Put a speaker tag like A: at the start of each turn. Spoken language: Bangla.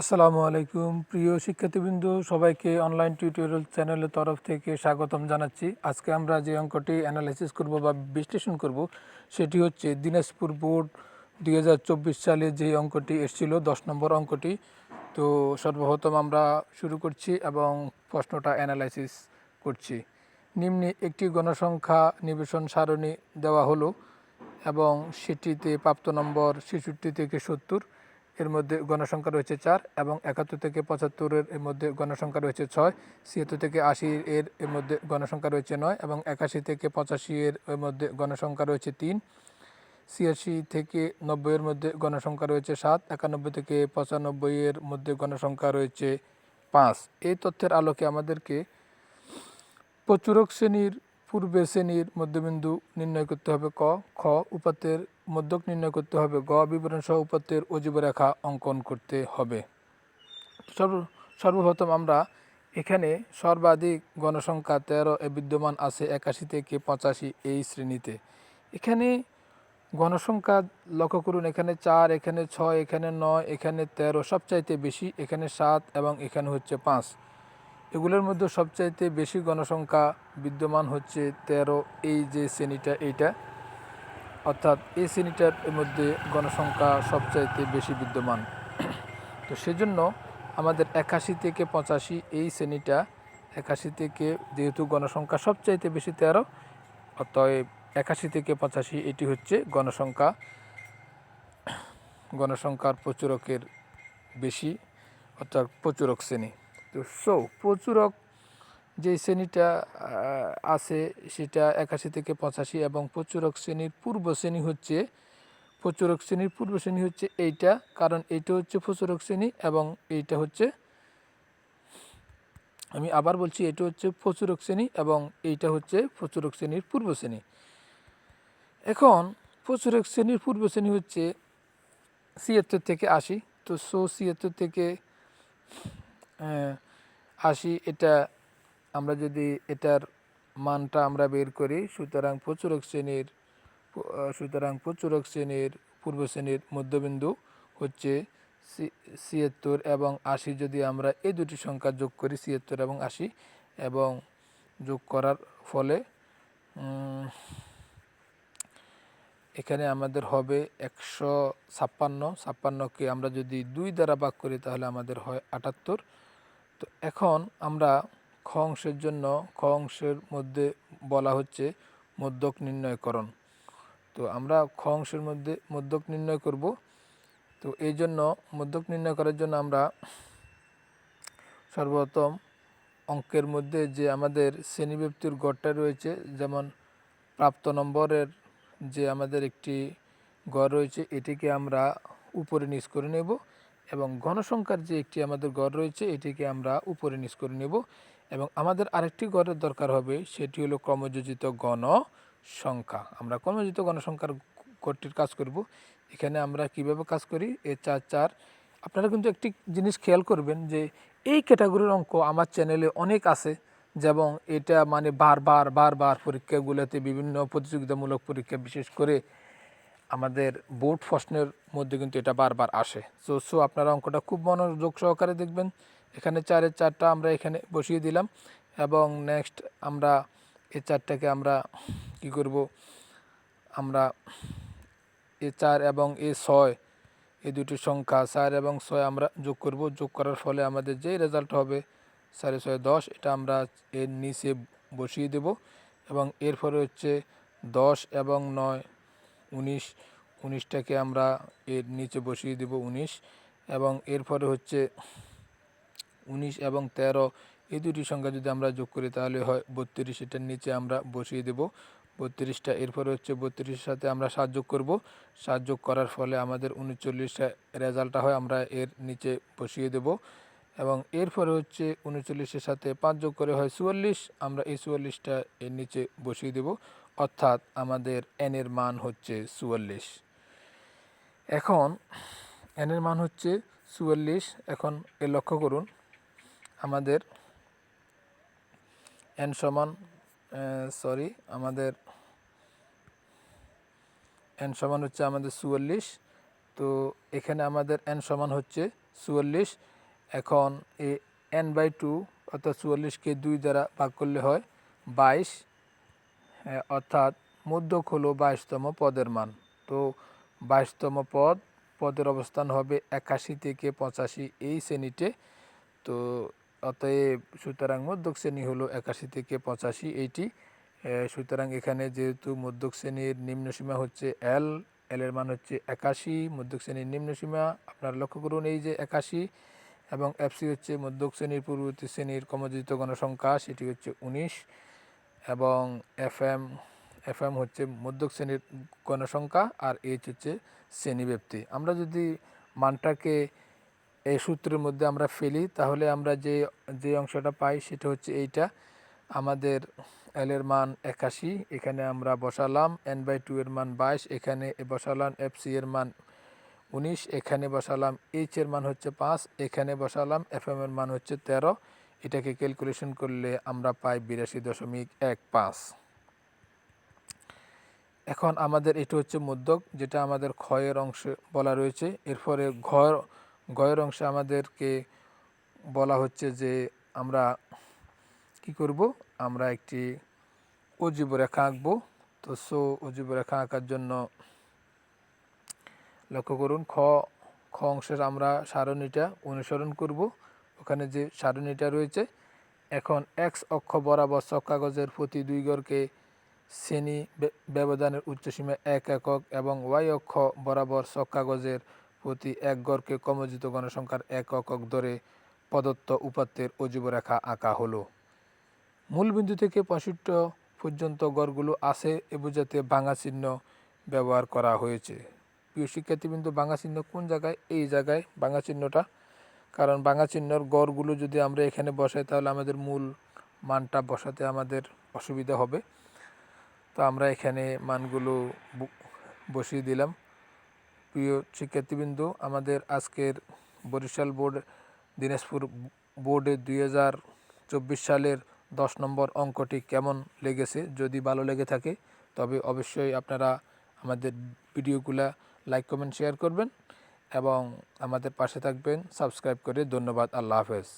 A: আসসালামু আলাইকুম। প্রিয় শিক্ষার্থীবৃন্দ, সবাইকে অনলাইন টিউটোরিয়াল চ্যানেলের তরফ থেকে স্বাগতম জানাচ্ছি। আজকে আমরা যে অঙ্কটি অ্যানালাইসিস করব বা বিশ্লেষণ করব, সেটি হচ্ছে দিনাজপুর বোর্ড দু হাজার চব্বিশ সালে যে অঙ্কটি এসেছিল, দশ নম্বর অঙ্কটি। তো সর্বপ্রথম আমরা শুরু করছি এবং প্রশ্নটা অ্যানালাইসিস করছি। নিম্নে একটি গণসংখ্যা নিবেশন সারণী দেওয়া হলো এবং সেটিতে প্রাপ্ত নম্বর ছেষট্টি থেকে সত্তর। এর মধ্যে গণসংখ্যা রয়েছে চার এবং একাত্তর থেকে পঁচাত্তরের এর মধ্যে গণসংখ্যা রয়েছে ছয়, ছিয়াত্তর থেকে আশি এর এর মধ্যে গণসংখ্যা রয়েছে নয় এবং একাশি থেকে পঁচাশি এর মধ্যে গণসংখ্যা রয়েছে তিন, ছিয়াশি থেকে নব্বইয়ের মধ্যে গণসংখ্যা রয়েছে সাত, একানব্বই থেকে পঁচানব্বই এর মধ্যে গণসংখ্যা রয়েছে পাঁচ। এই তথ্যের আলোকে আমাদেরকে প্রচুরক শ্রেণির পূর্বে শ্রেণির মধ্যবিন্দু নির্ণয় করতে হবে ক, খ, উপাত্তের মধ্যক নির্ণয় করতে হবে। গ বিবরণ সহ উপাত্তের অজীব রেখা অঙ্কন করতে হবে। সর্ব, সর্বপ্রথম আমরা এখানে সর্বাধিক গণসংখ্যা তেরো এ বিদ্যমান আছে একাশি থেকে পঁচাশি এই শ্রেণীতে। এখানে গণসংখ্যা লক্ষ্য করুন, এখানে চার, এখানে ছয়, এখানে নয়, এখানে তেরো সবচাইতে বেশি, এখানে সাত এবং এখানে হচ্ছে পাঁচ। এগুলোর মধ্যে সবচাইতে বেশি গণসংখ্যা বিদ্যমান হচ্ছে তেরো এই যে শ্রেণীটা, এইটা। অর্থাৎ এই শ্রেণীটার মধ্যে গণসংখ্যা সবচাইতে বেশি বিদ্যমান। তো সেজন্য আমাদের একাশি থেকে পঁচাশি এই শ্রেণীটা, একাশি থেকে যেহেতু গণসংখ্যা সবচাইতে বেশি তেরো, অতএব একাশি থেকে পঁচাশি এটি হচ্ছে গণসংখ্যা। গণসংখ্যার প্রচুরকের বেশি, অর্থাৎ প্রচুরক শ্রেণি। তো সো প্রচুরক যে শ্রেণীটা আছে সেটা একাশি থেকে পঁচাশি এবং প্রচুরক শ্রেণির পূর্ব শ্রেণি হচ্ছে, প্রচুরক শ্রেণির পূর্ব শ্রেণি হচ্ছে এইটা, কারণ এইটা হচ্ছে প্রচুরক শ্রেণি এবং এইটা হচ্ছে, আমি আবার বলছি এটা হচ্ছে প্রচুরক শ্রেণি এবং এইটা হচ্ছে প্রচুরক শ্রেণির পূর্ব শ্রেণি। এখন প্রচুরক শ্রেণির পূর্ব শ্রেণি হচ্ছে ছিয়াত্তর থেকে আশি, তো সো ছিয়াত্তর থেকে আশি এটা আমরা যদি এটার মানটা আমরা বের করি, সুতরাং প্রচুরক শ্রেণির সুতরাং প্রচুরক শ্রেণির পূর্ব শ্রেণির মধ্যবিন্দু হচ্ছে ছিয়াত্তর এবং আশি যদি আমরা এই দুটি সংখ্যা যোগ করি, ছিয়াত্তর এবং আশি, এবং যোগ করার ফলে এখানে আমাদের হবে একশো ছাপ্পান্ন। ছাপ্পান্নকে আমরা যদি দুই দ্বারা ভাগ করি, তাহলে আমাদের হয় আটাত্তর। তো এখন আমরা খ অংশের জন্য খ অংশের মধ্যে বলা হচ্ছে মধ্যক নির্ণয়করণ। তো আমরা খ অংশের মধ্যে মধ্যক নির্ণয় করব। তো এই জন্য মধ্যক নির্ণয় করার জন্য আমরা সর্বপ্রথম অঙ্কের মধ্যে যে আমাদের শ্রেণীব্যক্তির গড়টা রয়েছে, যেমন প্রাপ্ত নম্বরের যে আমাদের একটি গড় রয়েছে, এটিকে আমরা উপরে নিচ করে নেব এবং ঘনসংখ্যার যে একটি আমাদের গড় রয়েছে, এটিকে আমরা উপরে নিচ করে নেব। এবং আমাদের আরেকটি গড়ের দরকার হবে, সেটি হলো ক্রমযোজিত গণ সংখ্যা আমরা ক্রমযোজিত গণসংখ্যার গড়টির কাজ করব। এখানে আমরা কীভাবে কাজ করি? এ চার চার। আপনারা কিন্তু একটি জিনিস খেয়াল করবেন যে, এই ক্যাটাগরির অঙ্ক আমার চ্যানেলে অনেক আছে, যেমন এটা মানে বারবার বারবার পরীক্ষাগুলোতে বিভিন্ন প্রতিযোগিতামূলক পরীক্ষা, বিশেষ করে আমাদের বোর্ড প্রশ্নের মধ্যে কিন্তু এটা বারবার আসে। সো সো আপনারা অঙ্কটা খুব মনোযোগ সহকারে দেখবেন। এখানে চারের চারটা আমরা এখানে বসিয়ে দিলাম এবং নেক্সট আমরা এই চারটাকে আমরা কি করব? আমরা এ চার এবং এ ছয় এই দুটি সংখ্যা চার এবং ছয় আমরা যোগ করব। যোগ করার ফলে আমাদের যে রেজাল্ট হবে সাড়ে ছয় দশ, এটা আমরা এর নিচে বসিয়ে দেব এবং এরপরে হচ্ছে দশ এবং নয়, উনিশ, উনিশটাকে আমরা এর নিচে বসিয়ে দেব উনিশ এবং এরপরে হচ্ছে উনিশ এবং তেরো। এই দুটি সংখ্যা যদি আমরা যোগ করি তাহলে হয় বত্রিশ। এটার নিচে আমরা বসিয়ে দেব। বত্রিশটা, এরপরে হচ্ছে বত্রিশের সাথে আমরা সাত যোগ করব। সাত যোগ করার ফলে আমাদের উনচল্লিশটা রেজাল্টটা হয়, আমরা এর নিচে বসিয়ে দেব। এবং এরপরে হচ্ছে উনচল্লিশের সাথে পাঁচ যোগ করে হয় চুয়াল্লিশ। আমরা এই চুয়াল্লিশটা এর নিচে বসিয়ে দেব। অর্থাৎ আমাদের এনের মান হচ্ছে চুয়াল্লিশ। এখন এনের মান হচ্ছে চুয়াল্লিশ। এখন এ লক্ষ্য করুন। আমাদের এন সমান সরি আমাদের এন সমান হচ্ছে আমাদের চুয়াল্লিশ। তো এখানে আমাদের এন সমান হচ্ছে চুয়াল্লিশ। এখন এ এন বাই টু অর্থাৎ চুয়াল্লিশকে দুই দ্বারা ভাগ করলে হয় বাইশ। অর্থাৎ মধ্যক হলো বাইশতম পদের মান। তো বাইশতম পদ, পদের অবস্থান হবে একাশি থেকে পঁচাশি এই শ্রেণীতে। তো অতএব সুতরাং মধ্যক শ্রেণি হলো একাশি থেকে পঁচাশি, এইটি। সুতরাং এখানে যেহেতু মধ্যক শ্রেণির নিম্ন সীমা হচ্ছে এল এল এর মান হচ্ছে একাশি। মধ্যক শ্রেণির নিম্ন সীমা আপনারা লক্ষ্য করুন এই যে একাশি, এবং এফসি হচ্ছে মধ্যক শ্রেণির পূর্ববর্তী শ্রেণির কমযোজিত গণসংখ্যা সেটি হচ্ছে উনিশ। এবং এফ এম এফ এম হচ্ছে মধ্যক শ্রেণির গণসংখ্যা আর এইচ হচ্ছে শ্রেণীব্যাপ্তি। আমরা যদি মানটাকে এই সূত্রের মধ্যে আমরা ফেলি। তাহলে আমরা যে যে অংশটা পাই সেটা হচ্ছে এইটা। আমাদের এল এর মান একাশি, এখানে আমরা বসালাম। এন বাই টু এর মান বাইশ, এখানে বসালাম এফ সি এর মান উনিশ, এখানে বসালাম এইচ এর মান হচ্ছে পাঁচ, এখানে বসালাম এফ এম এর মান হচ্ছে তেরো। এটাকে ক্যালকুলেশন করলে আমরা পাই বিরাশি দশমিক এক পাঁচ। এখন আমাদের এটা হচ্ছে মধ্যক, যেটা আমাদের ক্ষয়ের অংশে বলা রয়েছে। এরপরে ঘর গয়ের অংশে আমাদেরকে বলা হচ্ছে যে আমরা কি করব? আমরা একটি অজীব রেখা আঁকবো। তো সো অজীব রেখা আঁকার জন্য লক্ষ্য করুন, খ খ অংশের আমরা সারণীটা অনুসরণ করব। ওখানে যে সারণীটা রয়েছে, এখন এক্স অক্ষ বরাবর কাগজের প্রতি দুই গড়কে শ্রেণি ব্যবধানের উচ্চসীমা এক একক এবং ওয়াই অক্ষ বরাবর কাগজের প্রতি এক গড়কে কমজিত গণসংখ্যার এক একক ধরে প্রদত্ত উপাত্তের অজীব রেখা আঁকা হলো। মূল বিন্দু থেকে পঁয়ষট্টি পর্যন্ত গড়গুলো আছে এ বোঝাতে ভাঙা চিহ্ন ব্যবহার করা হয়েছে। প্রিয় শিক্ষার্থীবৃন্দ ভাঙা চিহ্ন কোন জায়গায়? এই জায়গায় ভাঙা চিহ্নটা। কারণ ভাঙা চিহ্নর গড়গুলো যদি আমরা এখানে বসাই, তাহলে আমাদের মূল মানটা বসাতে আমাদের অসুবিধা হবে। তো আমরা এখানে মানগুলো বসিয়ে দিলাম। প্রিয় শিক্ষার্থীবৃন্দ, আমাদের আজকের বরিশাল বোর্ড, দিনাজপুর বোর্ডে দুই হাজার চব্বিশ সালের দশ নম্বর অঙ্কটি কেমন লেগেছে? যদি ভালো লেগে থাকে, তবে অবশ্যই আপনারা আমাদের ভিডিওগুলা লাইক, কমেন্ট, শেয়ার করবেন এবং আমাদের পাশে থাকবেন। সাবস্ক্রাইব করে ধন্যবাদ। আল্লাহ হাফেজ।